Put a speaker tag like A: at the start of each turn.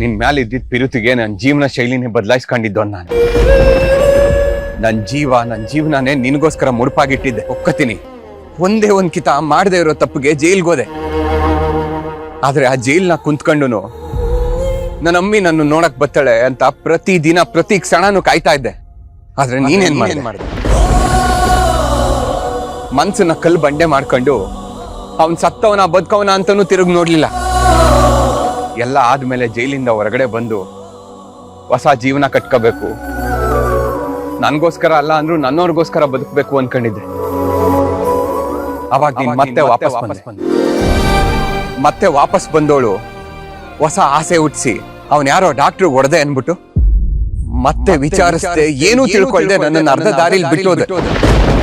A: ನಿನ್ ಮ್ಯಾಲ ಇದ್ದಿದ್ ಪಿರುತಿಗೆ ನನ್ ಜೀವನ ಶೈಲಿನೇ ಬದಲಾಯಿಸ್ಕೊಂಡಿದ್ದೋ ನಾನು. ನನ್ನ ಜೀವ ನನ್ನ ಜೀವನನೇ ನಿನಗೋಸ್ಕರ ಮುಡುಪಾಗಿಟ್ಟಿದ್ದೆ. ಒಕ್ಕತೀನಿ. ಒಂದೇ ಒಂದ್ ಕಿತ ಮಾಡದೇ ಇರೋ ತಪ್ಪಿಗೆ ಜೈಲ್ಗೋದೆ. ಆದ್ರೆ ಆ ಜೈಲ್ನ ಕುಂತ್ಕೊಂಡು ನನ್ನ ಅಮ್ಮಿ ನನ್ನ ನೋಡಕ್ ಬತ್ತಾಳೆ ಅಂತ ಪ್ರತಿ ದಿನ ಪ್ರತಿ ಕ್ಷಣನೂ ಕಾಯ್ತಾ ಇದ್ದೆ. ಆದ್ರೆ ನೀನೇನ್ ಮಾಡಿದೆ? ಮನ್ಸನ್ನ ಕಲ್ ಬಂಡೆ ಮಾಡ್ಕೊಂಡು ಅವನ್ ಸತ್ತವನ ಬದುಕವನ ಅಂತನೂ ತಿರುಗಿ ನೋಡ್ಲಿಲ್ಲ. ಎಲ್ಲ ಆದ್ಮೇಲೆ ಜೈಲಿಂದ ಹೊರಗಡೆ ಬಂದು ಹೊಸ ಜೀವನ ಕಟ್ಕೋಬೇಕು. ನನ್ಗೋಸ್ಕರ ಅಲ್ಲ ಅಂದ್ರೂ ನನ್ನವ್ರಿಗೋಸ್ಕರ ಬದುಕಬೇಕು ಅನ್ಕೊಂಡಿದ್ದೆ. ಅವಾಗ ನೀನ್ ಮತ್ತೆ ವಾಪಸ್ ಬಂದೆ. ಮತ್ತೆ ವಾಪಸ್ ಬಂದೋಳು. ಹೊಸ ಆಸೆ ಹುಟ್ಟಿಸಿ ಅವನ್ ಯಾರೋ ಡಾಕ್ಟರ್ ಹೊಡೆದೆ ಅನ್ಬಿಟ್ಟು. ಮತ್ತೆ ವಿಚಾರಿಸ್ದೆ ಏನೂ ತಿಳ್ಕೊಳ್ದೆ ನನ್ನ ಅರ್ಧ ದಾರಿಲಿ ಬಿಟ್ಟು ಹೋದೆ
B: ಗೌರಿ ಶಂಕರ